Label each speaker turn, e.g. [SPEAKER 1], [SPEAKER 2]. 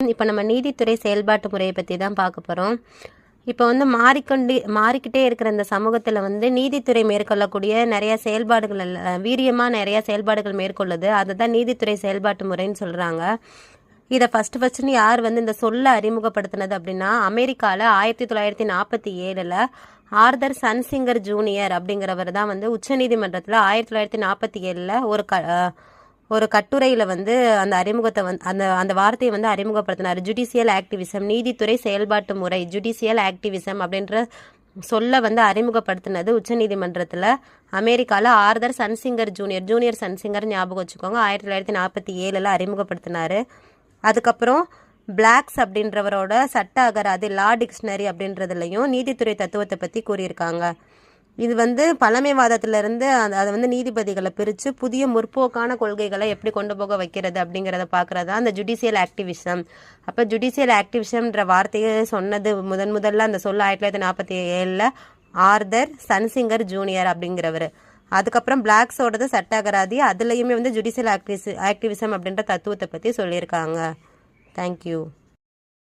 [SPEAKER 1] இப்போ நம்ம நீதித்துறை செயல்பாட்டு முறையை பற்றி தான் பார்க்க போகிறோம் இப்போ வந்து மாறிக்கொண்டு மாறிக்கிட்டே இருக்கிற இந்த சமூகத்தில் வந்து நீதித்துறை மேற்கொள்ளக்கூடிய நிறைய செயல்பாடுகள் வீரியமாக நிறைய செயல்பாடுகள் மேற்கொள்ளுது. அதுதான் நீதித்துறை செயல்பாட்டு முறைன்னு சொல்கிறாங்க இதை ஃபஸ்ட்டு ஃபஸ்ட்டுன்னு யார் வந்து இந்த சொல்ல அறிமுகப்படுத்தினது அப்படின்னா அமெரிக்காவில் ஆயிரத்தி தொள்ளாயிரத்தி நாற்பத்தி ஏழில் ஆர்தர் சன்சிங்கர் ஜூனியர் அப்படிங்கிறவர் தான் வந்து உச்சநீதிமன்றத்தில் ஆயிரத்தி தொள்ளாயிரத்தி நாற்பத்தி ஏழில் ஒரு க ஒரு கட்டுரையில் வந்து அந்த அறிமுகத்தை வந்து அந்த அந்த வார்த்தையை வந்து அறிமுகப்படுத்தினார். ஜுடிஷியல் ஆக்டிவிசம் நீதித்துறை செயல்பாட்டு முறை ஜுடிஷியல் ஆக்டிவிசம் அப்படின்ற சொல்ல வந்து அறிமுகப்படுத்தினது உச்சநீதிமன்றத்தில். அமெரிக்காவில் Arthur Schlesinger junior junior Schlesinger ஞாபகம் வச்சுக்கோங்க. ஆயிரத்தி தொள்ளாயிரத்தி நாற்பத்தி ஏழில் அறிமுகப்படுத்தினார். அதுக்கப்புறம் பிளாக்ஸ் அப்படின்றவரோட சட்ட அகராதி லா டிக்ஷனரி அப்படின்றதுலையும் நீதித்துறை தத்துவத்தை பற்றி கூறியிருக்காங்க. இது வந்து பழமைவாதத்திலிருந்து அதை வந்து நீதிபதிகளை பிரித்து புதிய முற்போக்கான கொள்கைகளை எப்படி கொண்டு போக வைக்கிறது அப்படிங்கிறத பார்க்குறது? அந்த ஜுடிஷியல் ஆக்டிவிசம் அப்போ ஜுடிஷியல் ஆக்டிவிசம்ன்ற வார்த்தையை சொன்னது முதன் முதல்ல அந்த சொல்ல ஆயிரத்தி தொள்ளாயிரத்தி நாற்பத்தி ஏழில் ஆர்தர் சன்சிங்கர் ஜூனியர் அப்படிங்கிறவர். அதுக்கப்புறம் பிளாக்ஸோடது சட்டாகராதி அதுலேயுமே வந்து ஜுடிஷியல் ஆக்டிவிஸ் ஆக்டிவிசம் அப்படின்ற தத்துவத்தை பற்றி சொல்லியிருக்காங்க. தேங்க்யூ